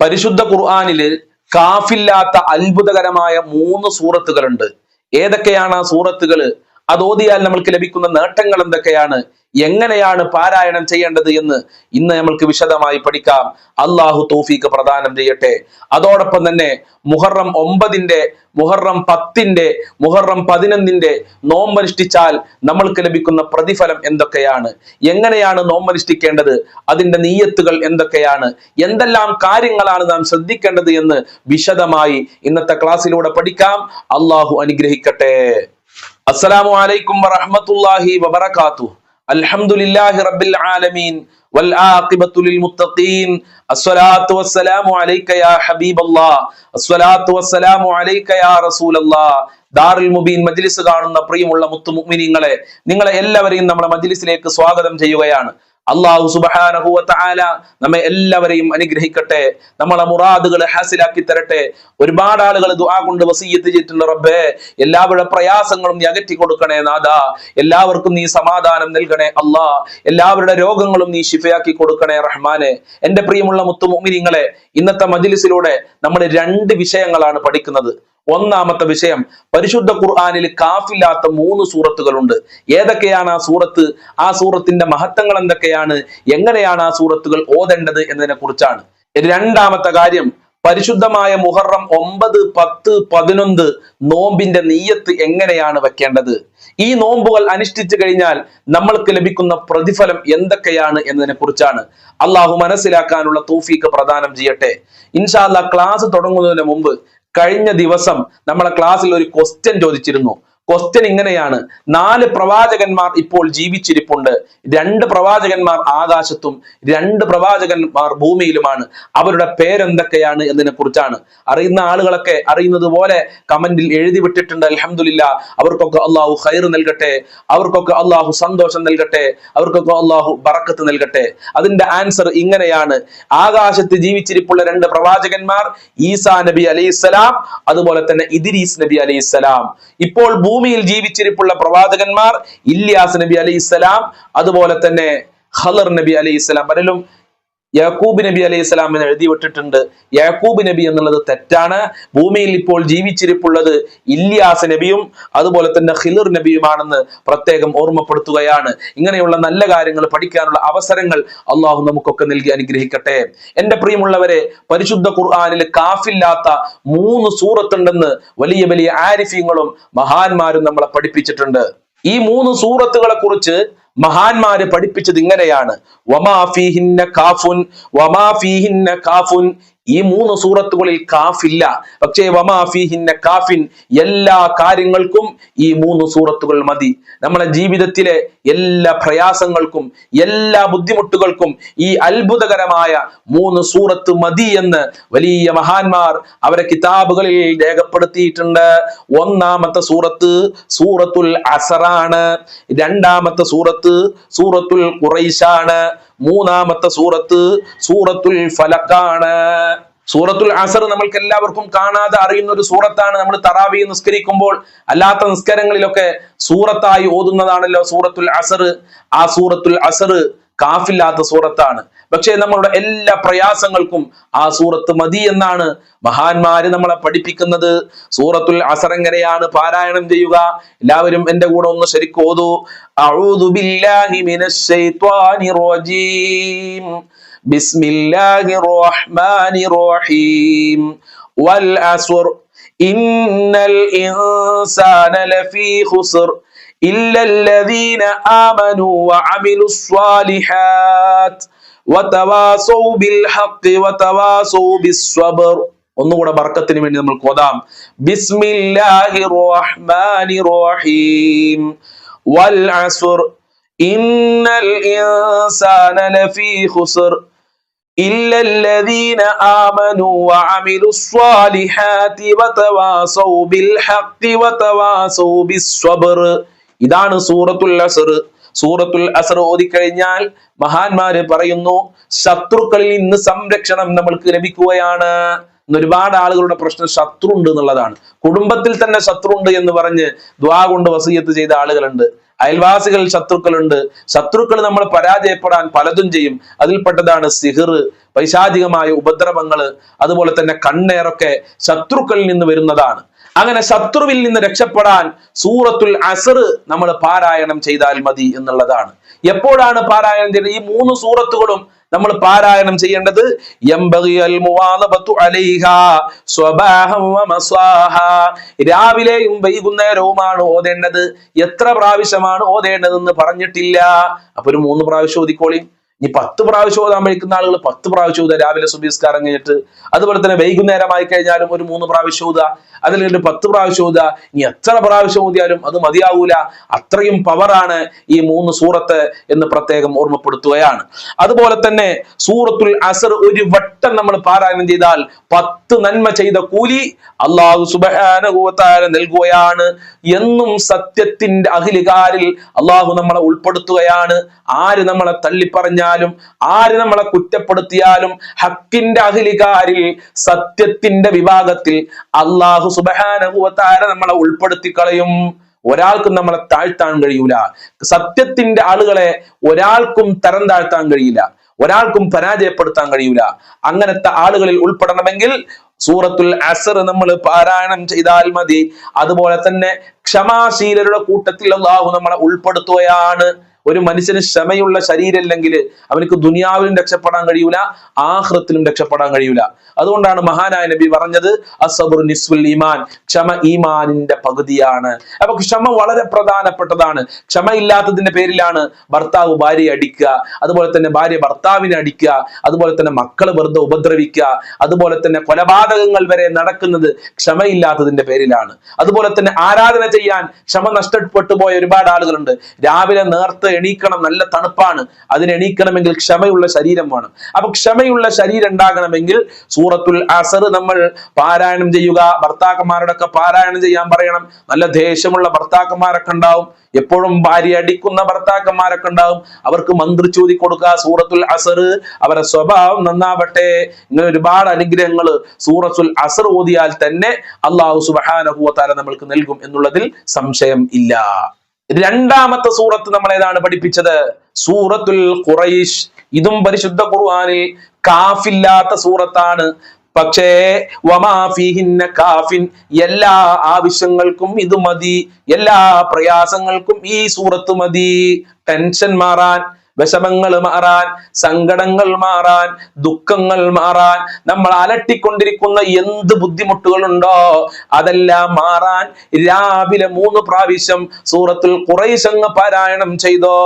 പരിശുദ്ധ ഖുർആാനിൽ കാഫില്ലാത്ത അത്ഭുതകരമായ മൂന്ന് സൂറത്തുകളുണ്ട്. ഏതൊക്കെയാണ് ആ സൂറത്തുകൾ അത് ഓതിയാൽ നമ്മൾക്ക് ലഭിക്കുന്ന നേട്ടങ്ങൾ എന്തൊക്കെയാണ്? എങ്ങനെയാണ് പാരായണം ചെയ്യേണ്ടത് എന്ന് ഇന്ന് നമ്മൾക്ക് വിശദമായി പഠിക്കാം. അള്ളാഹു തോഫീക്ക് പ്രദാനം ചെയ്യട്ടെ. അതോടൊപ്പം തന്നെ മുഹറം ഒമ്പതിന്റെ മുഹറം പത്തിന്റെ മുഹറം പതിനൊന്നിന്റെ നോമ്പനുഷ്ഠിച്ചാൽ നമ്മൾക്ക് ലഭിക്കുന്ന പ്രതിഫലം എന്തൊക്കെയാണ്? എങ്ങനെയാണ് നോമ്പനുഷ്ഠിക്കേണ്ടത്? അതിന്റെ നീയത്തുകൾ എന്തൊക്കെയാണ്? എന്തെല്ലാം കാര്യങ്ങളാണ് നാം ശ്രദ്ധിക്കേണ്ടത് എന്ന് വിശദമായി ഇന്നത്തെ ക്ലാസ്സിലൂടെ പഠിക്കാം. അള്ളാഹു അനുഗ്രഹിക്കട്ടെ. അസ്സലാമു അലൈക്കും വറഹ്മത്തുള്ളാഹി അൽഹംദുലില്ലാഹി റബ്ബിൽ ആലമീൻ. മുത്തഖീൻ. അസ്സലാത്തു വസ്സലാമു അലൈക യാ ഹബീബല്ലാഹ് അസ്സലാത്തു വസ്സലാമു അലൈക യാ റസൂലല്ലാഹ് മുബീൻ കാണുന്ന പ്രിയമുള്ള മുത്തു നിങ്ങളെ എല്ലാവരെയും നമ്മുടെ മജ്ലിസിലേക്ക് സ്വാഗതം ചെയ്യുകയാണ്. അള്ളാഹു സുബാനഹുല നമ്മെ എല്ലാവരെയും അനുഗ്രഹിക്കട്ടെ. നമ്മളെ മുറാദുകൾ ഹാസിലാക്കി തരട്ടെ. ഒരുപാട് ആളുകൾ ദുആ കൊണ്ട് വസീയത്ത് ചെയ്തിട്ടുണ്ട് റബ്ബേ. എല്ലാവരുടെ പ്രയാസങ്ങളും നീ അകറ്റി കൊടുക്കണേ നാദാ എല്ലാവർക്കും നീ സമാധാനം നൽകണേ അള്ളാ എല്ലാവരുടെ രോഗങ്ങളും നീ ശിഫയാക്കി കൊടുക്കണേ റഹ്മാനെ. എന്റെ പ്രിയമുള്ള മുത്തു മുഅ്മിനീങ്ങളെ ഇന്നത്തെ മജിലിസിലൂടെ നമ്മൾ രണ്ട് വിഷയങ്ങളാണ് പഠിക്കുന്നത്. ഒന്നാമത്തെ വിഷയം പരിശുദ്ധ ഖുർആാനിൽ കാഫില്ലാത്ത മൂന്ന് സൂറത്തുകളുണ്ട്. ഏതൊക്കെയാണ് ആ സൂറത്ത്? ആ സൂറത്തിന്റെ മഹത്വങ്ങൾ എന്തൊക്കെയാണ്? എങ്ങനെയാണ് ആ സൂറത്തുകൾ ഓതേണ്ടത് എന്നതിനെ കുറിച്ചാണ്. രണ്ടാമത്തെ കാര്യം പരിശുദ്ധമായ മുഹറം ഒമ്പത് പത്ത് പതിനൊന്ന് നോമ്പിന്റെ നീയത്ത് എങ്ങനെയാണ് വെക്കേണ്ടത്? ഈ നോമ്പുകൾ അനുഷ്ഠിച്ചു കഴിഞ്ഞാൽ നമ്മൾക്ക് ലഭിക്കുന്ന പ്രതിഫലം എന്തൊക്കെയാണ് എന്നതിനെ കുറിച്ചാണ്. അള്ളാഹു മനസ്സിലാക്കാനുള്ള തൂഫീക്ക് പ്രദാനം ചെയ്യട്ടെ. ഇൻഷാല്ല ക്ലാസ് തുടങ്ങുന്നതിന് മുമ്പ് കഴിഞ്ഞ ദിവസം നമ്മളെ ക്ലാസ്സിൽ ഒരു ക്വസ്റ്റ്യൻ ചോദിച്ചിരുന്നു. ക്വസ്റ്റ്യൻ ഇങ്ങനെയാണ്. നാല് പ്രവാചകന്മാർ ഇപ്പോൾ ജീവിച്ചിരിപ്പുണ്ട്. രണ്ട് പ്രവാചകന്മാർ ആകാശത്തും രണ്ട് പ്രവാചകന്മാർ ഭൂമിയിലുമാണ്. അവരുടെ പേരെന്തൊക്കെയാണ് എന്നതിനെ കുറിച്ചാണ് അറിയുന്ന ആളുകളൊക്കെ അറിയുന്നത് പോലെ കമന്റിൽ എഴുതി വിട്ടിട്ടുണ്ട് അലഹമില്ല അവർക്കൊക്കെ അള്ളാഹു ഖൈർ നൽകട്ടെ അവർക്കൊക്കെ അള്ളാഹു സന്തോഷം നൽകട്ടെ അവർക്കൊക്കെ അള്ളാഹു ബറക്കത്ത് നൽകട്ടെ. അതിന്റെ ആൻസർ ഇങ്ങനെയാണ്. ആകാശത്ത് ജീവിച്ചിരിപ്പുള്ള രണ്ട് പ്രവാചകന്മാർ ഈസാ നബി അലൈഹിസ്സലാം അതുപോലെ തന്നെ ഇദിരീസ് നബി അലൈഹിസ്സലാം. ഇപ്പോൾ ഭൂമിയിൽ ജീവിച്ചിരിപ്പുള്ള പ്രവാചകന്മാർ ഇല്യാസ് നബി അലൈഹി ഇസ്ലാം അതുപോലെ തന്നെ ഖലർ നബി അലൈഹി ഇസ്ലാം പലരും യാക്കൂബ് നബി അലൈഹി സ്വലാമിന് എഴുതിവിട്ടിട്ടുണ്ട് എഴുതി വിട്ടിട്ടുണ്ട്. യാക്കൂബ് നബി എന്നുള്ളത് തെറ്റാണ്. ഭൂമിയിൽ ഇപ്പോൾ ജീവിച്ചിരിപ്പുള്ളത് ഇല്യാസ് നബിയും അതുപോലെ തന്നെ ഹിലുർ നബിയുമാണെന്ന് പ്രത്യേകം ഓർമ്മപ്പെടുത്തുകയാണ്. ഇങ്ങനെയുള്ള നല്ല കാര്യങ്ങൾ പഠിക്കാനുള്ള അവസരങ്ങൾ അള്ളാഹു നമുക്കൊക്കെ നൽകി അനുഗ്രഹിക്കട്ടെ. എന്റെ പ്രിയമുള്ളവരെ പരിശുദ്ധ ഖുർആാനിൽ കാഫില്ലാത്ത മൂന്ന് സൂറത്തുണ്ടെന്ന് വലിയ വലിയ ആരിഫ്യങ്ങളും മഹാന്മാരും നമ്മളെ പഠിപ്പിച്ചിട്ടുണ്ട്. ഈ മൂന്ന് സൂറത്തുകളെ കുറിച്ച് മഹാന്മാര് പഠിപ്പിച്ചത് ഇങ്ങനെയാണ്. വമാഫിഹിന്ന കാഫുൻ വമാഫിഹിന്ന കാഫുൻ ഈ മൂന്ന് സൂറത്തുകളിൽ കാഫില്ല. പക്ഷേ വമാഫിഹിന്ന കാഫിൻ എല്ലാ കാര്യങ്ങൾക്കും ഈ മൂന്ന് സൂറത്തുകൾ മതി. നമ്മളെ ജീവിതത്തിലെ എല്ലാ പ്രയാസങ്ങൾക്കും എല്ലാ ബുദ്ധിമുട്ടുകൾക്കും ഈ അത്ഭുതകരമായ മൂന്ന് സൂറത്ത് മതി എന്ന് വലിയ മഹാന്മാർ അവരെ കിതാബുകളിൽ രേഖപ്പെടുത്തിയിട്ടുണ്ട്. ഒന്നാമത്തെ സൂറത്ത് സൂറത്തുൽ അസറാണ്. രണ്ടാമത്തെ സൂറത്ത് സൂറത്തുൽ ഖുറൈശാണ്. മൂന്നാമത്തെ സൂറത്ത് സൂറത്തുൽ ഫലക്കാണ്. സൂറത്തുൽ അസർ നമ്മൾക്ക് എല്ലാവർക്കും കാണാതെ അറിയുന്ന ഒരു സൂറത്താണ് നമ്മൾ തറാവി നിസ്കരിക്കുമ്പോൾ. അല്ലാത്ത നിസ്കാരങ്ങളിലൊക്കെ സൂറത്തായി ഓതുന്നതാണല്ലോ സൂറത്തുൽ അസർ. ആ സൂറത്തുൽ അസർ കാഫില്ലാത്ത സൂറത്താണ്. പക്ഷേ നമ്മളുടെ എല്ലാ പ്രയാസങ്ങൾക്കും ആ സൂറത്ത് മതി എന്നാണ് മഹാന്മാര് നമ്മളെ പഠിപ്പിക്കുന്നത്. സൂറത്തുൽ അസറങ്ങനെയാണ് പാരായണം ചെയ്യുക? എല്ലാവരും എന്റെ കൂടെ ഒന്ന് ശരിക്കും ഓതൂ. അഊദു ബില്ലാഹി റജീം ബിസ്മില്ലാഹിർ റഹ്മാനിർ റഹീം വൽ ഇന്നൽ ഇൻസാന ലഫീ ഖുസ്ർ ഇല്ലല്ലദീന ആമനൂ വഅമിലുസ്സ്വാലിഹാത്ത് الصالحات وتواصوا بالحق وتواصوا بالصبر ഒന്നുകൂടെ ബർക്കത്തിന് വേണ്ടി നമ്മൾ കൊതാം ബിസ്മില്ലാഹി റഹ്മാനി റഹീം വൽ അസ്ർ ഇന്നൽ ഇൻസാന ലഫീ ഖുസ്ർ إلا الذين آمنوا وعملوا الصالحات وتواصوا بالحق وتواصوا بالصبر ഇതാണ് സൂറത്തുൽ അസർ സൂറത്തുൽ അസർ ഓതിക്കഴിഞ്ഞാൽ മഹാന്മാര് പറയുന്നു ശത്രുക്കളിൽ നിന്ന് സംരക്ഷണം നമ്മൾക്ക് ലഭിക്കുകയാണ്. ഇന്ന് ഒരുപാട് ആളുകളുടെ പ്രശ്നം ശത്രു ഉണ്ട് എന്നുള്ളതാണ്. കുടുംബത്തിൽ തന്നെ ശത്രു ഉണ്ട് എന്ന് പറഞ്ഞ് ദ്വാ കൊണ്ട് വസീയത്ത് ചെയ്ത ആളുകളുണ്ട്. അയൽവാസികൾ ശത്രുക്കളുണ്ട്. ശത്രുക്കൾ നമ്മൾ പരാജയപ്പെടാൻ പലതും ചെയ്യും. അതിൽപ്പെട്ടതാണ് സിഹിർ പൈശാചികമായ ഉപദ്രവങ്ങൾ അതുപോലെ തന്നെ കണ്ണേറൊക്കെ ശത്രുക്കളിൽ നിന്ന് വരുന്നതാണ്. അങ്ങനെ ശത്രുവിൽ നിന്ന് രക്ഷപ്പെടാൻ സൂറത്തുൽ അസർ നമ്മൾ പാരായണം ചെയ്താൽ മതി എന്നുള്ളതാണ്. എപ്പോഴാണ് പാരായണം ചെയ്യുന്നത് ഈ മൂന്ന് സൂറത്തുകളും നമ്മൾ പാരായണം ചെയ്യേണ്ടത്. രാവിലെയും വൈകുന്നേരവുമാണ് ഓതേണ്ടത്. എത്ര പ്രാവശ്യമാണ് ഓതേണ്ടതെന്ന് പറഞ്ഞിട്ടില്ല. അപ്പൊ ഒരു മൂന്ന് പ്രാവശ്യം ഓതിക്കോളി. ഇനി പത്ത് പ്രാവശ്യം ഓതാൻ വയ്ക്കുന്ന ആളുകൾ പത്ത് പ്രാവശ്യം ഓതുക. രാവിലെ സുബീസ്കാരം കഴിഞ്ഞിട്ട് അതുപോലെ തന്നെ വൈകുന്നേരമായി കഴിഞ്ഞാലും ഒരു മൂന്ന് പ്രാവശ്യം ഓതുക. അതിൽ കഴിഞ്ഞിട്ട് പത്ത് പ്രാവശ്യം ഓതുക. ഇനി എത്ര പ്രാവശ്യം ഓതിയാലും അത് മതിയാവൂല. അത്രയും പവറാണ് ഈ മൂന്ന് സൂറത്ത് എന്ന് പ്രത്യേകം ഓർമ്മപ്പെടുത്തുകയാണ്. അതുപോലെ തന്നെ സൂറത്തുൽ അസർ ഒരു വട്ടം നമ്മൾ പാരായണം ചെയ്താൽ പത്ത് നന്മ ചെയ്ത കൂലി അള്ളാഹു സുബാനുഭവത്താര നൽകുകയാണ്. എന്നും സത്യത്തിന്റെ അഖിലുകാരിൽ അള്ളാഹു നമ്മളെ ഉൾപ്പെടുത്തുകയാണ്. ആര് നമ്മളെ തള്ളിപ്പറഞ്ഞാലും ആര് നമ്മളെ കുറ്റപ്പെടുത്തിയാലും ഹക്കിന്റെ അഖിലികാരിൽ സത്യത്തിന്റെ വിഭാഗത്തിൽ അള്ളാഹു സുബാനുഭവത്താര നമ്മളെ ഉൾപ്പെടുത്തി കളയും ഒരാൾക്കും നമ്മളെ താഴ്ത്താൻ കഴിയൂല. സത്യത്തിന്റെ ആളുകളെ ഒരാൾക്കും തരം താഴ്ത്താൻ കഴിയില്ല. ഒരാൾക്കും പരാജയപ്പെടുത്താൻ കഴിയൂല. അങ്ങനത്തെ ആളുകളിൽ ഉൾപ്പെടണമെങ്കിൽ സൂറത്തുൽ അസർ നമ്മൾ പാരായണം ചെയ്താൽ മതി. അതുപോലെ തന്നെ ക്ഷമാശീലരുടെ കൂട്ടത്തിൽ അള്ളാഹു നമ്മളെ ഉൾപ്പെടുത്തുകയാണ്. ഒരു മനുഷ്യന് ക്ഷമയുള്ള ശരീരമില്ലെങ്കിൽ അവനക്ക് ദുനിയാവിലും രക്ഷപ്പെടാൻ കഴിയൂല ആഹ്റത്തിലും രക്ഷപ്പെടാൻ കഴിയൂല. അതുകൊണ്ടാണ് മഹാനായ നബി പറഞ്ഞത് അസബുർ നിസ്വൽ ഈമാൻ. ക്ഷമ ഈമാനിന്റെ പകുതിയാണ്. അപ്പൊ ക്ഷമ വളരെ പ്രധാനപ്പെട്ടതാണ്. ക്ഷമ ഇല്ലാത്തതിന്റെ പേരിലാണ് ഭർത്താവ് ഭാര്യയെ അടിക്കുക അതുപോലെ തന്നെ ഭാര്യ ഭർത്താവിനെ അടിക്കുക അതുപോലെ തന്നെ മക്കൾ വെറുതെ ഉപദ്രവിക്കുക അതുപോലെ തന്നെ കൊലപാതകങ്ങൾ വരെ നടക്കുന്നത് ക്ഷമയില്ലാത്തതിന്റെ പേരിലാണ്. അതുപോലെ തന്നെ ആരാധന ചെയ്യാൻ ക്ഷമ നഷ്ടപ്പെട്ടു പോയ ഒരുപാട് ആളുകളുണ്ട്. രാവിലെ നേർത്ത് എണീക്കണം നല്ല തണുപ്പാണ്. അതിന് എണീക്കണമെങ്കിൽ ക്ഷമയുള്ള ശരീരം വേണം. അപ്പൊ ക്ഷമയുള്ള ശരീരം ഉണ്ടാകണമെങ്കിൽ സൂറത്തുൽ അസർ നമ്മൾ പാരായണം ചെയ്യുക. ഭർത്താക്കന്മാരുടെ ഒക്കെ പാരായണം ചെയ്യാൻ പറയണം. നല്ല ദേഷ്യമുള്ള ഭർത്താക്കന്മാരൊക്കെ ഉണ്ടാവും. എപ്പോഴും ഭാര്യ അടിക്കുന്ന ഭർത്താക്കന്മാരൊക്കെ ഉണ്ടാവും. അവർക്ക് മന്ത്രി ചോദി കൊടുക്കുക. സൂറത്തുൽ അസർ അവരുടെ സ്വഭാവം നന്നാവട്ടെ. ഇങ്ങനെ ഒരുപാട് അനുഗ്രഹങ്ങൾ സൂറത്തുൽ അസർ ഓതിയാൽ തന്നെ അള്ളാഹു സുബാനഹുവത്താല നമ്മൾക്ക് നൽകും എന്നുള്ളതിൽ സംശയം ഇല്ല. രണ്ടാമത്തെ സൂറത്ത് നമ്മൾ ഏതാണ് പഠിപ്പിച്ചത്? സൂറത്തുൽ ഖുറൈഷ് ഇതും പരിശുദ്ധ ഖുർആനിൽ കാഫില്ലാത്ത സൂറത്താണ്. പക്ഷേ കാഫിൻ. എല്ലാ ആവശ്യങ്ങൾക്കും ഇത് മതി. എല്ലാ പ്രയാസങ്ങൾക്കും ഈ സൂറത്ത് മതി. ടെൻഷൻ മാറാൻ. വിഷമങ്ങൾ മാറാൻ സങ്കടങ്ങൾ മാറാൻ ദുഃഖങ്ങൾ മാറാൻ നമ്മൾ അലട്ടിക്കൊണ്ടിരിക്കുന്ന എന്ത് ബുദ്ധിമുട്ടുകളുണ്ടോ അതെല്ലാം മാറാൻ രാവിലെ മൂന്ന് പ്രാവശ്യം സൂറത്തുൽ കുറേശങ്ങ് പാരായണം ചെയ്തോ.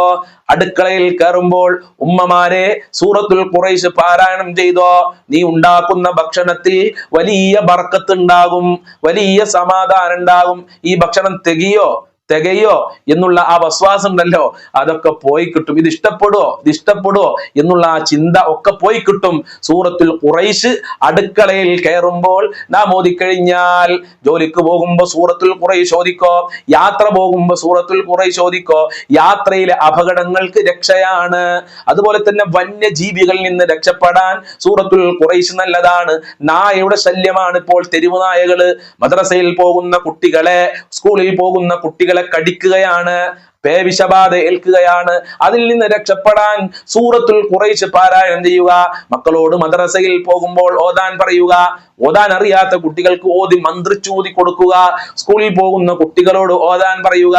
അടുക്കളയിൽ കയറുമ്പോൾ ഉമ്മമാരെ സൂറത്തുൽ കുറേശ് പാരായണം ചെയ്തോ. നീ ഉണ്ടാക്കുന്ന ഭക്ഷണത്തിൽ വലിയ ബർക്കത്ത് ഉണ്ടാകും വലിയ സമാധാനം ഉണ്ടാകും. ഈ ഭക്ഷണം തികയോ? തികയോ എന്നുള്ള ആ വസ്വാസം ഉണ്ടല്ലോ അതൊക്കെ പോയി കിട്ടും. ഇത് ഇഷ്ടപ്പെടുവോ? ഇത് ഇഷ്ടപ്പെടുവോ? എന്നുള്ള ആ ചിന്ത ഒക്കെ പോയി കിട്ടും. സൂറത്തിൽ ഖുറൈശ് അടുക്കളയിൽ കയറുമ്പോൾ നാം ഓതിക്കഴിഞ്ഞാൽ ജോലിക്ക് പോകുമ്പോ സൂറത്തിൽ ഖുറൈശ് ചോദിക്കോ? യാത്ര പോകുമ്പോ സൂറത്തിൽ ഖുറൈശ് ചോദിക്കോ? യാത്രയിലെ അപകടങ്ങൾക്ക് രക്ഷയാണ്. അതുപോലെ തന്നെ വന്യജീവികളിൽ നിന്ന് രക്ഷപ്പെടാൻ സൂറത്തുൽ ഖുറൈശ് നല്ലതാണ്. നായയുടെ ശല്യമാണ് ഇപ്പോൾ തെരുവ് നായകൾ മദ്രസയിൽ പോകുന്ന കുട്ടികളെ സ്കൂളിൽ പോകുന്ന കുട്ടികളെ കടിക്കുകയാണ് പേവിഷബാധ ഏൽക്കുകയാണ്. അതിൽ നിന്ന് രക്ഷപ്പെടാൻ സൂറത്തുൽ കുറേശ് പാരായണം ചെയ്യുക. മക്കളോട് മദ്രസയിൽ പോകുമ്പോൾ ഓതാൻ പറയുക. ഓതാൻ അറിയാത്ത കുട്ടികൾക്ക് ഓതി മന്ത്രിച്ചൂതി കൊടുക്കുക. സ്കൂളിൽ പോകുന്ന കുട്ടികളോട് ഓതാൻ പറയുക.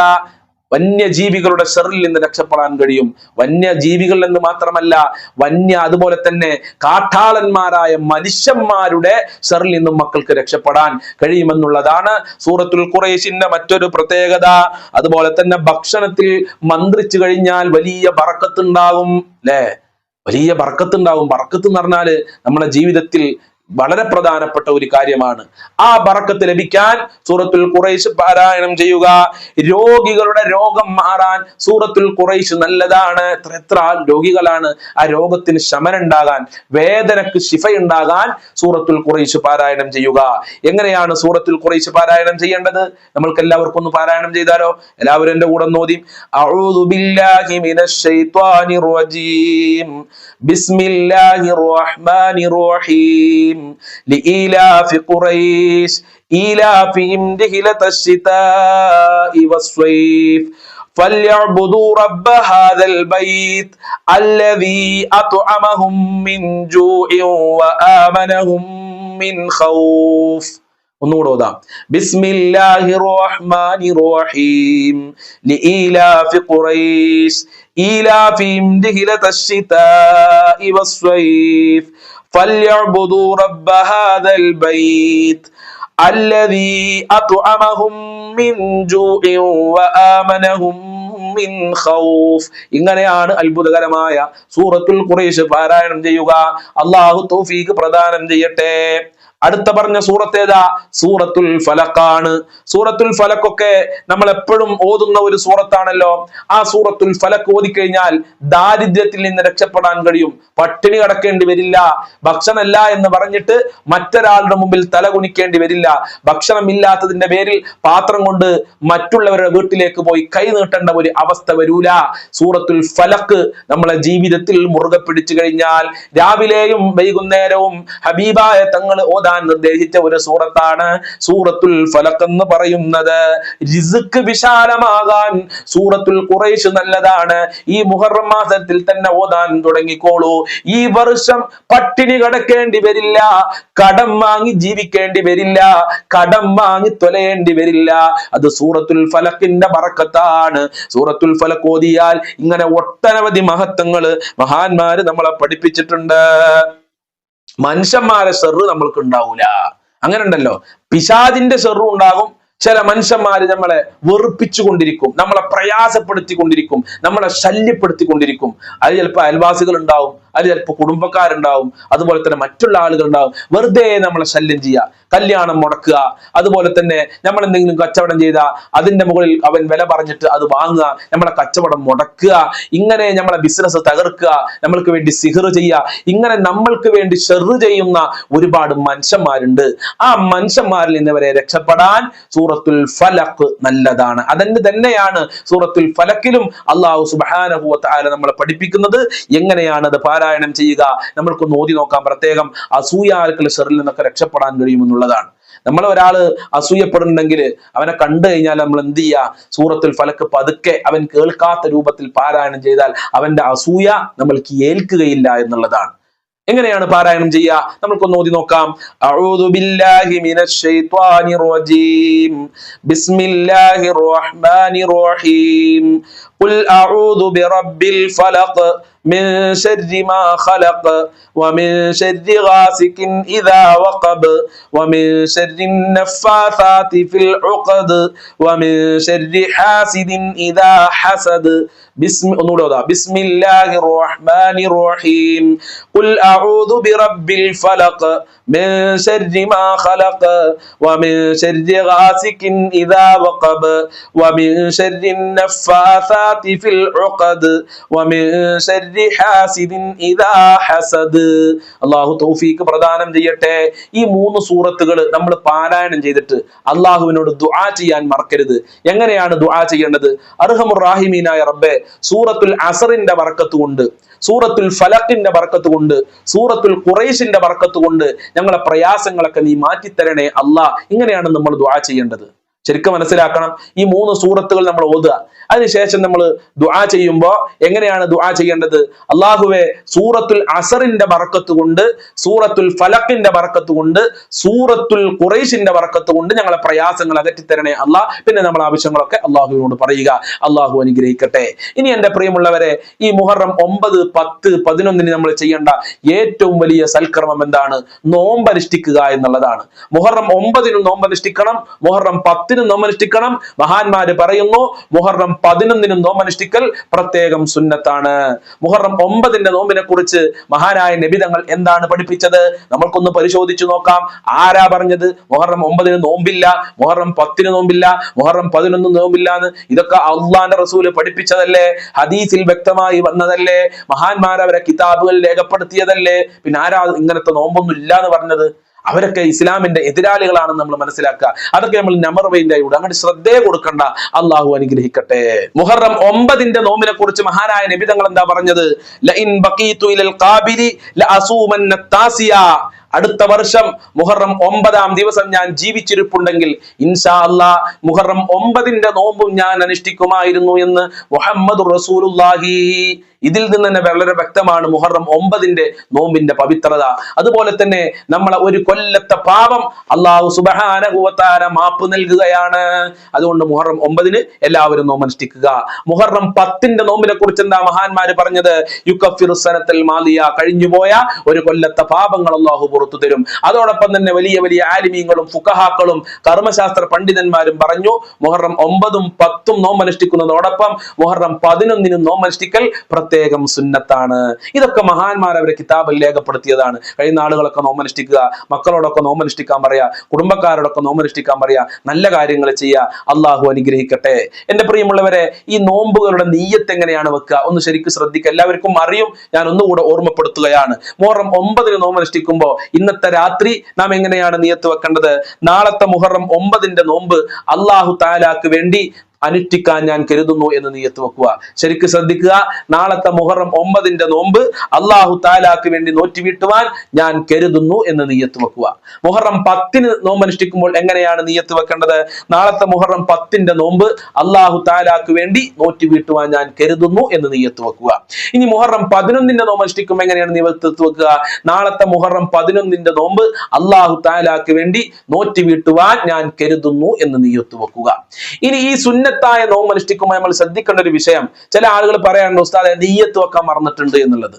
വന്യജീവികളുടെ ഷെറിൽ നിന്ന് രക്ഷപ്പെടാൻ കഴിയും. വന്യജീവികൾ എന്ന് മാത്രമല്ല വന്യ അതുപോലെ തന്നെ കാട്ടാളന്മാരായ മനുഷ്യന്മാരുടെ ഷെറിൽ നിന്നും മക്കൾക്ക് രക്ഷപ്പെടാൻ കഴിയുമെന്നുള്ളതാണ് സൂറത്തുൽ ഖുറൈശിന്റെ മറ്റൊരു പ്രത്യേകത. അതുപോലെ തന്നെ ഭക്ഷണത്തിൽ മന്ത്രിച്ചു കഴിഞ്ഞാൽ വലിയ ബറക്കത്തുണ്ടാകും അല്ലേ? വലിയ ബർക്കത്ത് ഉണ്ടാവും ബർക്കത്ത് എന്ന് പറഞ്ഞാൽ നമ്മുടെ ജീവിതത്തിൽ വളരെ പ്രധാനപ്പെട്ട ഒരു കാര്യമാണ്. ആ ബറക്കത്ത് ലഭിക്കാൻ സൂറത്തുൽ ഖുറൈശ് പാരായണം ചെയ്യുക. രോഗികളുടെ രോഗം മാറാൻ സൂറത്തുൽ ഖുറൈശ് നല്ലതാണ്. എത്ര എത്ര രോഗികളാണ് ആ രോഗത്തിന് ശമനം ഉണ്ടാകാൻ വേദനക്ക് ശിഫയുണ്ടാകാൻ സൂറത്തുൽ ഖുറൈശ് പാരായണം ചെയ്യുക. എങ്ങനെയാണ് സൂറത്തുൽ ഖുറൈശ് പാരായണം ചെയ്യേണ്ടത്? നമ്മൾക്ക് എല്ലാവർക്കും ഒന്ന് പാരായണം ചെയ്താലോ? എല്ലാവരും എന്റെ കൂടെ റജീം. ബിസ്മില്ലാഹിർ റഹ്മാനിർ റഹീം. لإيلاف قريش إيلافهم رحلة الشتاء والصيف فليعبدوا رب هذا البيت الذي أطعمهم من جوع وآمنهم من خوف ഒന്നുകൂടെ ഓതാം ബിസ്മില്ലാഹി റഹ്മാനി റഹീം ലീലാഫി ഖുറൈശ് ഈലാഫിഹിം ദിഹ്ലത الشتاء والصيف فليعبدوا رب هذا البيت الذي أطعمهم من جوع وآمنهم മിൻ ഖൗഫ് ഇങ്ങനെയാണ് അത്ഭുതകരമായ സൂറത്തുൽ ഖുറൈശ് പാരായണം ചെയ്യുക അള്ളാഹു തൗഫീഖ് പ്രദാനം ചെയ്യട്ടെ അടുത്ത പറഞ്ഞ സൂറത്ത് ഏതാ? സൂറത്തുൽ ഫലക്കാണ്. സൂറത്തുൽ ഫലക്കൊക്കെ നമ്മൾ എപ്പോഴും ഓതുന്ന ഒരു സൂറത്താണല്ലോ. ആ സൂറത്തുൽ ഫലക്ക് ഓതിക്കഴിഞ്ഞാൽ ദാരിദ്ര്യത്തിൽ നിന്ന് രക്ഷപ്പെടാൻ കഴിയും. പട്ടിണി കിടക്കേണ്ടി വരില്ല. ഭക്ഷണമല്ല എന്ന് പറഞ്ഞിട്ട് മറ്റൊരാളുടെ മുമ്പിൽ തല കുനിക്കേണ്ടി വരില്ല. ഭക്ഷണമില്ലാത്തതിന്റെ പേരിൽ പാത്രം കൊണ്ട് മറ്റുള്ളവരുടെ വീട്ടിലേക്ക് പോയി കൈ നീട്ടേണ്ട ഒരു അവസ്ഥ വരൂല. സൂറത്തുൽ ഫലക്ക് നമ്മളെ ജീവിതത്തിൽ മുറുകെ പിടിച്ചു കഴിഞ്ഞാൽ രാവിലെയും വൈകുന്നേരവും ഹബീബായ തങ്ങൾ ഓതാൻ നിർദ്ദേശിച്ച ഒരു സൂറത്താണ് സൂറത്തുൽ ഫലക് എന്ന് പറയുന്നത്. റിസ്ക് വിശാലമാകാൻ സൂറത്തുൽ ഖുറൈശ് നല്ലതാണ്. ഈ മുഹറം മാസത്തിൽ തന്നെ ഓതാൻ തുടങ്ങിക്കോളൂ. ഈ വർഷം പട്ടിണി കടക്കേണ്ടി വരില്ല. കടം വാങ്ങി ജീവിക്കേണ്ടി വരില്ല. കടം വാങ്ങി തൊലയേണ്ടി വരില്ല. അത് സൂറത്തുൽ ഫലക്കിന്റെ പറക്കത്താണ് സൂറത്തുൽ ഫലക്ക് ഓതിയാൽ ഇങ്ങനെ ഒട്ടനവധി മഹത്വങ്ങൾ മഹാന്മാര് നമ്മളെ പഠിപ്പിച്ചിട്ടുണ്ട്. മനുഷ്യന്മാരെ സെറ് നമ്മൾക്ക് ഉണ്ടാവൂല. അങ്ങനെ ഉണ്ടല്ലോ പിശാദിന്റെ സെറും ഉണ്ടാകും. ചില മനുഷ്യന്മാര് നമ്മളെ വെറുപ്പിച്ചു കൊണ്ടിരിക്കും നമ്മളെ പ്രയാസപ്പെടുത്തി കൊണ്ടിരിക്കും നമ്മളെ ശല്യപ്പെടുത്തി കൊണ്ടിരിക്കും അത് ചിലപ്പോൾ അയൽവാസികൾ ഉണ്ടാവും അത് ചിലപ്പോൾ കുടുംബക്കാരുണ്ടാവും അതുപോലെ തന്നെ മറ്റുള്ള ആളുകൾ ഉണ്ടാവും വെറുതെ നമ്മളെ ശല്യം ചെയ്യുക കല്യാണം മുടക്കുക അതുപോലെ തന്നെ നമ്മൾ എന്തെങ്കിലും കച്ചവടം ചെയ്താൽ അതിന്റെ മുകളിൽ അവൻ വില പറഞ്ഞിട്ട് അത് വാങ്ങുക നമ്മളെ കച്ചവടം മുടക്കുക ഇങ്ങനെ നമ്മളെ ബിസിനസ് തകർക്കുക നമ്മൾക്ക് വേണ്ടി സിഹർ ചെയ്യുക ഇങ്ങനെ നമ്മൾക്ക് വേണ്ടി ഷെറ് ചെയ്യുന്ന ഒരുപാട് മനുഷ്യന്മാരുണ്ട്. ആ മനുഷ്യന്മാരിൽ നിന്ന് വരെ രക്ഷപ്പെടാൻ സൂറത്തുൽ ഫലക്ക് നല്ലതാണ്. അതിന് തന്നെയാണ് സൂറത്തുൽ ഫലക്കിലും അള്ളാഹു സുബാനഹുവത്ത് ആല നമ്മളെ പഠിപ്പിക്കുന്നത്? എങ്ങനെയാണ് അത് പാരായണം ചെയ്യുക. നമ്മൾക്കൊന്ന് ഓതി നോക്കാം. പ്രത്യേകം അസൂയാൽക്കൾ ഷെറിൽ നിന്നൊക്കെ രക്ഷപ്പെടാൻ കഴിയുമെന്നുള്ളതാണ്. നമ്മൾ ഒരാൾ അസൂയപ്പെടുന്നുണ്ടെങ്കിൽ അവനെ കണ്ടു കഴിഞ്ഞാൽ നമ്മൾ എന്ത് ചെയ്യുക? സൂറത്തിൽ ഫലക്ക് പതുക്കെ അവൻ കേൾക്കാത്ത രൂപത്തിൽ പാരായണം ചെയ്താൽ അവന്റെ അസൂയ നമ്മൾക്ക് ഏൽക്കുകയില്ല എന്നുള്ളതാണ്. എങ്ങനെയാണ് പാരായണം ചെയ്യുക നമ്മൾക്കൊന്ന് ഓതി നോക്കാം അഊദു ബില്ലാഹി മിനശ് ശൈത്വാനിർ റജീം ബിസ്മില്ലാഹിർ റഹ്മാനിർ റഹീം ഖുൽ അഊദു ബിറബ്ബിൽ ഫലഖ് من شر ما خلق ومن شر غاسق إذا وقب ومن شر النفاثات في العقد ومن شر حاسد إذا حسد بسم بسم الله الرحمن الرحيم قل أعوذ برب الفلق من شر ما خلق ومن شر غاسق إذا وقب ومن شر النفاثات في العقد ومن شر ഹാസിദിൻ ഇദാ ഹസദ് അള്ളാഹു തൗഫീക്ക് പ്രദാനം ചെയ്യട്ടെ ഈ മൂന്ന് സൂറത്തുകൾ നമ്മൾ പാരായണം ചെയ്തിട്ട് അള്ളാഹുവിനോട് ദുആ ചെയ്യാൻ മറക്കരുത് എങ്ങനെയാണ് ദുആ ചെയ്യേണ്ടത് അർഹമുർ റാഹിമീനായ റബ്ബെ സൂറത്തുൽ അസറിന്റെ വറക്കത്ത് കൊണ്ട് സൂറത്തുൽ ഫലക്കിന്റെ വറക്കത്ത് കൊണ്ട് സൂറത്തുൽ ഖുറൈശിന്റെ വറക്കത്ത് കൊണ്ട് ഞങ്ങളെ പ്രയാസങ്ങളൊക്കെ നീ മാറ്റിത്തരണേ അല്ലാ ഇങ്ങനെയാണ് നമ്മൾ ദുആ ചെയ്യേണ്ടത്. ശരിക്കും മനസ്സിലാക്കണം. ഈ മൂന്ന് സൂറത്തുകൾ നമ്മൾ ഓതുക. അതിനുശേഷം നമ്മൾ ദുആ ചെയ്യുമ്പോൾ എങ്ങനെയാണ് ദുആ ചെയ്യേണ്ടത്? അള്ളാഹുവെ സൂറത്തുൽ അസറിന്റെ ബറക്കത്ത് കൊണ്ട് സൂറത്തുൽ ഫലക്കിന്റെ ബറക്കത്ത് കൊണ്ട് സൂറത്തുൽ ഖുറൈശിന്റെ ബറക്കത്ത് കൊണ്ട് ഞങ്ങളെ പ്രയാസങ്ങൾ അകറ്റിത്തരണേ അള്ളാഹ് പിന്നെ നമ്മൾ ആവശ്യങ്ങളൊക്കെ അള്ളാഹുവിനോട് പറയുക. അള്ളാഹു അനുഗ്രഹിക്കട്ടെ. ഇനി എന്റെ പ്രിയമുള്ളവരെ ഈ മുഹറം ഒമ്പത് പത്ത് പതിനൊന്നിന് നമ്മൾ ചെയ്യേണ്ട ഏറ്റവും വലിയ സൽക്രമം എന്താണ്? നോമ്പനുഷ്ഠിക്കുക എന്നുള്ളതാണ്. മുഹറം ഒമ്പതിനും നോമ്പനുഷ്ഠിക്കണം മുഹറം പത്തിനും നോമ്പനുഷ്ഠിക്കണം. മഹാന്മാര് പറയുന്നു മുഹറം പതിനൊന്നിനും നോമ്പനുഷ്ഠിക്കൽ പ്രത്യേകം സുന്നത്താണ്. മുഹറം ഒമ്പതിന്റെ നോമ്പിനെ കുറിച്ച് മഹാനായ നബി തങ്ങൾ എന്താണ് പഠിപ്പിച്ചത്? നമ്മൾക്കൊന്ന് പരിശോധിച്ചു നോക്കാം. ആരാ പറഞ്ഞത്? മുഹറം ഒമ്പതിന് നോമ്പില്ല മുഹറം പത്തിന് നോമ്പില്ല മുഹറം പതിനൊന്ന് നോമ്പില്ല എന്ന് ഇതൊക്കെ അള്ളാന്റെ റസൂൽ പഠിപ്പിച്ചതല്ലേ? ഹദീസിൽ വ്യക്തമായി വന്നതല്ലേ? മഹാന്മാരവരെ കിതാബുകൾ രേഖപ്പെടുത്തിയതല്ലേ? പിന്നെ ആരാ ഇങ്ങനത്തെ നോമ്പൊന്നും ഇല്ല എന്ന് പറഞ്ഞത്? അവരൊക്കെ ഇസ്ലാമിന്റെ എതിരാളികളാണെന്ന് നമ്മൾ മനസ്സിലാക്കുക. അതൊക്കെ നമ്മൾ നമർവൈന്റെ കൂടെ അങ്ങനെ ശ്രദ്ധയെ കൊടുക്കണ്ട. അള്ളാഹു അനുഗ്രഹിക്കട്ടെ. മുഹറം ഒമ്പതിന്റെ നോമിനെ കുറിച്ച് മഹാനായ നബിതങ്ങൾ എന്താ പറഞ്ഞത്? അടുത്ത വർഷം മുഹറം ഒമ്പതാം ദിവസം ഞാൻ ജീവിച്ചിരിപ്പുണ്ടെങ്കിൽ ഇൻഷാ അല്ലാ മുഹറം ഒമ്പതിന്റെ നോമ്പും ഞാൻ അനുഷ്ഠിക്കുമായിരുന്നു എന്ന് മുഹമ്മദ് റസൂലുല്ലാഹി ഇതിൽ നിന്ന് തന്നെ വളരെ വ്യക്തമാണ് മുഹറം ഒമ്പതിന്റെ നോമ്പിന്റെ പവിത്രത. അതുപോലെ തന്നെ നമ്മളെ ഒരു കൊല്ലത്തെ പാപം അള്ളാഹു സുബഹാനകുവത്താര മാപ്പ് നൽകുകയാണ്. അതുകൊണ്ട് മുഹറം ഒമ്പതിന് എല്ലാവരും നോമ്പ് അനുഷ്ഠിക്കുക. മുഹറം പത്തിന്റെ നോമ്പിനെ കുറിച്ച് എന്താ മഹാന്മാര് പറഞ്ഞത്? യുക്കഫിറു സനത്തിൽ മാലിയ. കഴിഞ്ഞുപോയ ഒരു കൊല്ലത്തെ പാപങ്ങൾ അള്ളാഹു പുറത്തു തരും. അതോടൊപ്പം തന്നെ വലിയ വലിയ ആലിമീങ്ങളും ഫുക്കഹാക്കളും കർമ്മശാസ്ത്ര പണ്ഡിതന്മാരും പറഞ്ഞു മുഹറം ഒമ്പതും പത്തും നോമ്പനുഷ്ഠിക്കുന്നതോടൊപ്പം മുഹറം പതിനൊന്നിനും നോമ്പനുഷ്ഠിക്കൽ പ്രത്യേകം സുന്നത്താണ്. ഇതൊക്കെ മഹാന്മാർ അവരെ കിതാബിൽ രേഖപ്പെടുത്തിയതാണ്. കഴിയുന്ന ആളുകളൊക്കെ നോമ്പനുഷ്ഠിക്കുക മക്കളോടൊക്കെ നോമ്പനുഷ്ഠിക്കാൻ പറയാ കുടുംബക്കാരോടൊക്കെ നോമ്പനുഷ്ഠിക്കാൻ പറയാ നല്ല കാര്യങ്ങൾ ചെയ്യുക അള്ളാഹു അനുഗ്രഹിക്കട്ടെ. എന്റെ പ്രിയമുള്ളവരെ ഈ നോമ്പുകളുടെ നീയത്ത് എങ്ങനെയാണ് വെക്കുക? ഒന്ന് ശരിക്കും ശ്രദ്ധിക്കുക എല്ലാവർക്കും അറിയും. ഞാൻ ഒന്നുകൂടെ ഓർമ്മപ്പെടുത്തുകയാണ്. മുഹറം ഒമ്പതിന് നോമനുഷ്ഠിക്കുമ്പോൾ ഇന്നത്തെ രാത്രി നാം എങ്ങനെയാണ് നിയത്ത് വെക്കേണ്ടത്? നാളത്തെ മുഹറം ഒമ്പതിന്റെ നോമ്പ് അള്ളാഹു താലാക്ക് വേണ്ടി അനുഷ്ഠിക്കാൻ ഞാൻ കരുതുന്നു എന്ന് നീയത്ത് വെക്കുക. ശരിക്ക് ശ്രദ്ധിക്കുക നാളത്തെ മുഹറം ഒമ്പതിന്റെ നോമ്പ് അള്ളാഹു താലാക്ക് വേണ്ടി നോറ്റി വീട്ടുവാൻ ഞാൻ കരുതുന്നു എന്ന് നീയത്ത് വെക്കുക. മുഹറം പത്തിന് നോമ്പ് അനുഷ്ഠിക്കുമ്പോൾ എങ്ങനെയാണ് നീയത്ത് വെക്കേണ്ടത്? നാളത്തെ മുഹറം പത്തിന്റെ നോമ്പ് അള്ളാഹു താലാക്ക് വേണ്ടി നോറ്റി വീട്ടുവാൻ ഞാൻ കരുതുന്നു എന്ന് നീയത്ത് വെക്കുക. ഇനി മുഹറം പതിനൊന്നിന്റെ നോമ്പ് അനുഷ്ഠിക്കുമ്പോൾ എങ്ങനെയാണ് നീയത്ത് വെക്കുക? നാളത്തെ മുഹറം പതിനൊന്നിന്റെ നോമ്പ് അള്ളാഹു താലാക്ക് വേണ്ടി നോറ്റി വീട്ടുവാൻ ഞാൻ കരുതുന്നു എന്ന് നീയത്ത് വെക്കുക. ഇനി ഈ സുന്നത്തായ നോമ്പ് അനുഷ്ഠിക്കുമ്പോൾ നമ്മൾ ശ്രദ്ധിക്കേണ്ട ഒരു വിഷയം ചില ആളുകൾ പറയാറുണ്ട് ഉസ്താദെ നീയത്ത് വെക്കാൻ മറന്നിട്ടുണ്ട് എന്നുള്ളത്.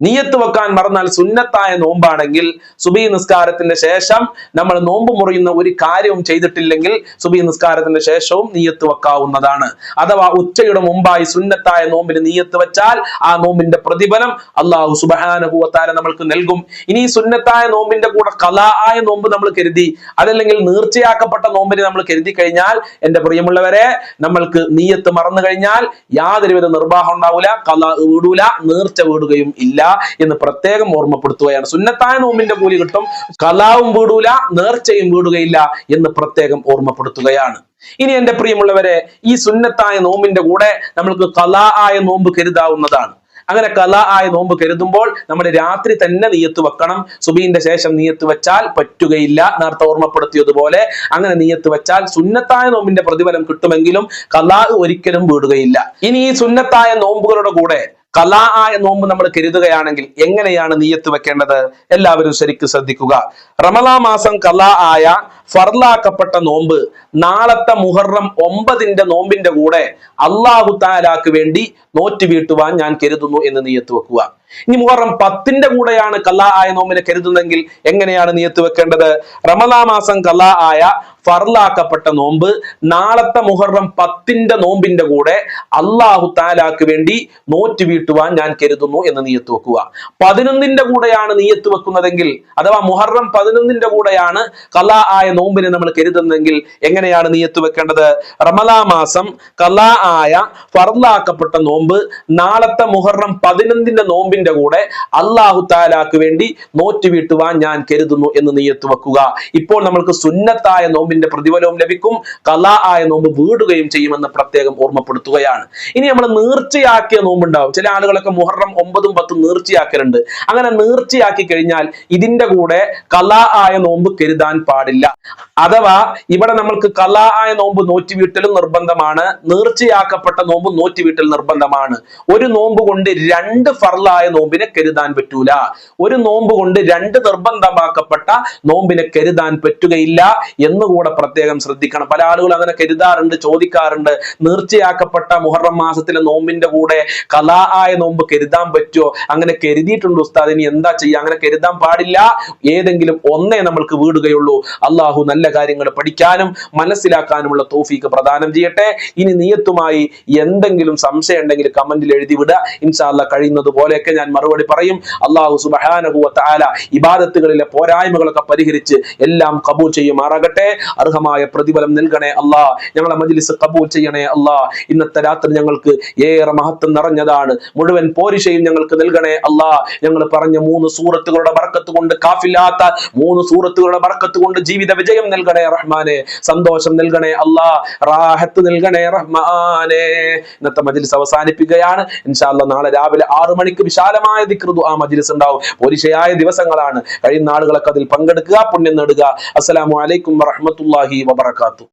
നീയത്ത് വെക്കാൻ മറന്നാൽ സുന്നത്തായ നോമ്പാണെങ്കിൽ സുബി നിസ്കാരത്തിന്റെ ശേഷം നമ്മൾ നോമ്പ് മുറിയുന്ന ഒരു കാര്യവും ചെയ്തിട്ടില്ലെങ്കിൽ സുബി നിസ്കാരത്തിന്റെ ശേഷവും നീയത്ത് വെക്കാവുന്നതാണ്. അഥവാ ഉച്ചയുടെ മുമ്പായി സുന്നത്തായ നോമ്പിന് നീയത്ത് വെച്ചാൽ ആ നോമ്പിന്റെ പ്രതിഫലം അള്ളാഹു സുബാനുഭവത്താല നമ്മൾക്ക് നൽകും. ഇനി സുന്നത്തായ നോമ്പിന്റെ കൂടെ കലാ ആയ നോമ്പ് നമ്മൾ കരുതി അതല്ലെങ്കിൽ നീർച്ചയാക്കപ്പെട്ട നോമ്പിനെ നമ്മൾ കരുതി കഴിഞ്ഞാൽ എന്റെ പ്രിയമുള്ളവരെ നമ്മൾക്ക് നീയത്ത് മറന്നു കഴിഞ്ഞാൽ യാതൊരുവിധ നിർവാഹം ഉണ്ടാവില്ല കല വീടൂല നീർച്ച വീടുകയും ഇല്ല. എന്ന് പ്രത്യേകം ഓർമ്മപ്പെടുത്തുകയാണ്. സുന്നത്തായ നോമ്പിന്റെ കൂലി കിട്ടും കലാവും വീടൂല നേർച്ചയും വീടുകയില്ല എന്ന് പ്രത്യേകം ഓർമ്മപ്പെടുത്തുകയാണ്. ഇനി എന്റെ പ്രിയമുള്ളവരെ ഈ സുന്നത്തായ നോമ്പിന്റെ കൂടെ നമ്മൾക്ക് കലാ ആയ നോമ്പ് കരുതാവുന്നതാണ്. അങ്ങനെ കല ആയ നോമ്പ് കരുതുമ്പോൾ നമ്മൾ രാത്രി തന്നെ നീയത്ത് വെക്കണം. സുബീന്റെ ശേഷം നീയത്ത് വെച്ചാൽ പറ്റുകയില്ല നേരത്തെ ഓർമ്മപ്പെടുത്തിയതുപോലെ. അങ്ങനെ നീയത്ത് വെച്ചാൽ സുന്നത്തായ നോമ്പിന്റെ പ്രതിഫലം കിട്ടുമെങ്കിലും കലാ ഒരിക്കലും വീടുകയില്ല. ഇനി ഈ സുന്നത്തായ നോമ്പുകളുടെ കൂടെ കലാ ആയ നോമ്പ് നമ്മൾ കരുതുകയാണെങ്കിൽ എങ്ങനെയാണ് നീയത്ത് വെക്കേണ്ടത്? എല്ലാവരും ശരിക്കും ശ്രദ്ധിക്കുക. റമലാ മാസം കലാ ആയ ഫർലാക്കപ്പെട്ട നോമ്പ് നാളത്തെ മുഹറം ഒമ്പതിന്റെ നോമ്പിന്റെ കൂടെ അള്ളാഹു താലാക്ക് വേണ്ടി നോറ്റ് വീട്ടുവാൻ ഞാൻ കരുതുന്നു എന്ന് നീയത്ത് വെക്കുക. ഇനി മുഹറം പത്തിന്റെ കൂടെയാണ് കല്ലാ ആയ നോമ്പിനെ കരുതുന്നെങ്കിൽ എങ്ങനെയാണ് നീയത്ത് വെക്കേണ്ടത്? റമലാ മാസം കല്ലാ ആയ ഫർലാക്കപ്പെട്ട നോമ്പ് നാളത്തെ മുഹറം പത്തിന്റെ നോമ്പിന്റെ കൂടെ അള്ളാഹു താലാക്ക് വേണ്ടി നോറ്റ് വീട്ടുവാൻ ഞാൻ കരുതുന്നു എന്ന് നീയത്ത് വെക്കുക. പതിനൊന്നിന്റെ കൂടെയാണ് നീയത്ത് വെക്കുന്നതെങ്കിൽ അഥവാ മുഹറം പതിനൊന്നിന്റെ കൂടെയാണ് കലാ ആയ നോമ്പിനെ നമ്മൾ കരുതുന്നെങ്കിൽ എങ്ങനെയാണ് നീയത്ത് വെക്കേണ്ടത്? റമലാ മാസം കലാ ആയ ഫർലാക്കപ്പെട്ട നോമ്പ് നാളത്തെ മുഹറം പതിനൊന്നിന്റെ നോമ്പിന്റെ കൂടെ അള്ളാഹു താലാക്ക് വേണ്ടി നോറ്റ് വീട്ടുവാൻ ഞാൻ കരുതുന്നു എന്ന് നീയത്ത് വെക്കുക. ഇപ്പോൾ നമ്മൾക്ക് സുന്നത്തായ നോമ്പിന്റെ പ്രതിഫലവും ലഭിക്കും. കലാ ആയ നോമ്പ് വീടുകയും ചെയ്യുമെന്ന് പ്രത്യേകം ഓർമ്മപ്പെടുത്തുകയാണ്. ഇനി നമ്മൾ നീർച്ചയാക്കിയ നോമ്പുണ്ടാവും. ചില ആളുകളൊക്കെ മുഹറം ഒമ്പതും പത്തും നീർച്ചയാക്കലുണ്ട്. അങ്ങനെ നീർച്ചയാക്കി കഴിഞ്ഞാൽ ഇതിന്റെ കൂടെ കലാ ആയ നോമ്പ് കരുതാൻ പാടില്ല. അഥവാ ഇവിടെ നമ്മൾക്ക് കലാ ആയ നോമ്പ് നോറ്റി വീട്ടലും നിർബന്ധമാണ് നീർച്ചയാക്കപ്പെട്ട നോമ്പ് നോറ്റി വീട്ടൽ നിർബന്ധമാണ്. ഒരു നോമ്പ് കൊണ്ട് രണ്ട് ഫർലായ നോമ്പിനെ കരുതാൻ പറ്റൂല. ഒരു നോമ്പ് കൊണ്ട് രണ്ട് നിർബന്ധമാക്കപ്പെട്ട നോമ്പിനെ കരുതാൻ പറ്റുകയില്ല എന്നുകൂടെ പ്രത്യേകം ശ്രദ്ധിക്കണം. പല ആളുകളും അങ്ങനെ കരുതാറുണ്ട് ചോദിക്കാറുണ്ട് നീർച്ചയാക്കപ്പെട്ട മുഹറം മാസത്തിലെ നോമ്പിന്റെ കൂടെ കലാ ആയ നോമ്പ് കരുതാൻ പറ്റുമോ അങ്ങനെ കരുതിയിട്ടുണ്ട് ഉസ്താദിനി എന്താ ചെയ്യുക അങ്ങനെ കരുതാൻ പാടില്ല. ഏതെങ്കിലും ഒന്നേ നമ്മൾക്ക് വീടുകയുള്ളൂ. അള്ളാഹു നല്ല കാര്യങ്ങൾ പഠിക്കാനും മനസ്സിലാക്കാനുമുള്ള തോഫീക്ക് പ്രദാനം ചെയ്യട്ടെ. ഇനി നീയത്തുമായി എന്തെങ്കിലും സംശയം ഉണ്ടെങ്കിൽ കമന്റിൽ എഴുതി വിട ഇൻഷാല്ല കഴിയുന്നത് പോലെയൊക്കെ ഞാൻ മറുപടി പറയും. അള്ളാഹു സുബഹാനഹുവ ഇബാദത്തുകളിലെ പോരായ്മകളൊക്കെ പരിഹരിച്ച് എല്ലാം കബൂൽ ചെയ്യുമാറാകട്ടെ. അർഹമായ പ്രതിഫലം നൽകണേ അല്ലാ ഞങ്ങളെ മജിലിസ് കബൂൽ ചെയ്യണേ അല്ലാ ഇന്നത്തെ രാത്രി ഞങ്ങൾക്ക് ഏറെ മഹത്വം നിറഞ്ഞതാണ്. മുഴുവൻ പോരിശയും ഞങ്ങൾക്ക് നൽകണേ അല്ലാ ഞങ്ങൾ പറഞ്ഞ മൂന്ന് സൂറത്തുകളുടെ ബർക്കത്ത് കൊണ്ട് കാഫില്ലാത്ത മൂന്ന് സൂറത്തുകളുടെ ബർക്കത്ത് കൊണ്ട് ജീവിത വിജയം നൽകണേ റഹ്മാനെ സന്തോഷം നൽകണേ അല്ലാ റാഹത്ത് നൽകണേ റഹ്മാനെ. ഇന്നത്തെ മജ്ലിസ് അവസാനിപ്പിക്കുകയാണ്. ഇൻഷാല്ല നാളെ രാവിലെ ആറു മണിക്ക് വിശാലമായ ദിക്റുദു ആ മജ്ലിസ് ഉണ്ടാവും. പോലീശയായ ദിവസങ്ങളാണ്. കഴിയുന്ന ആളുകളൊക്കെ അതിൽ പങ്കെടുക്കുക പുണ്യം നേടുക. അസ്സലാമു അലൈക്കും വറഹ്മത്തുള്ളാഹി വബറകാതുഹു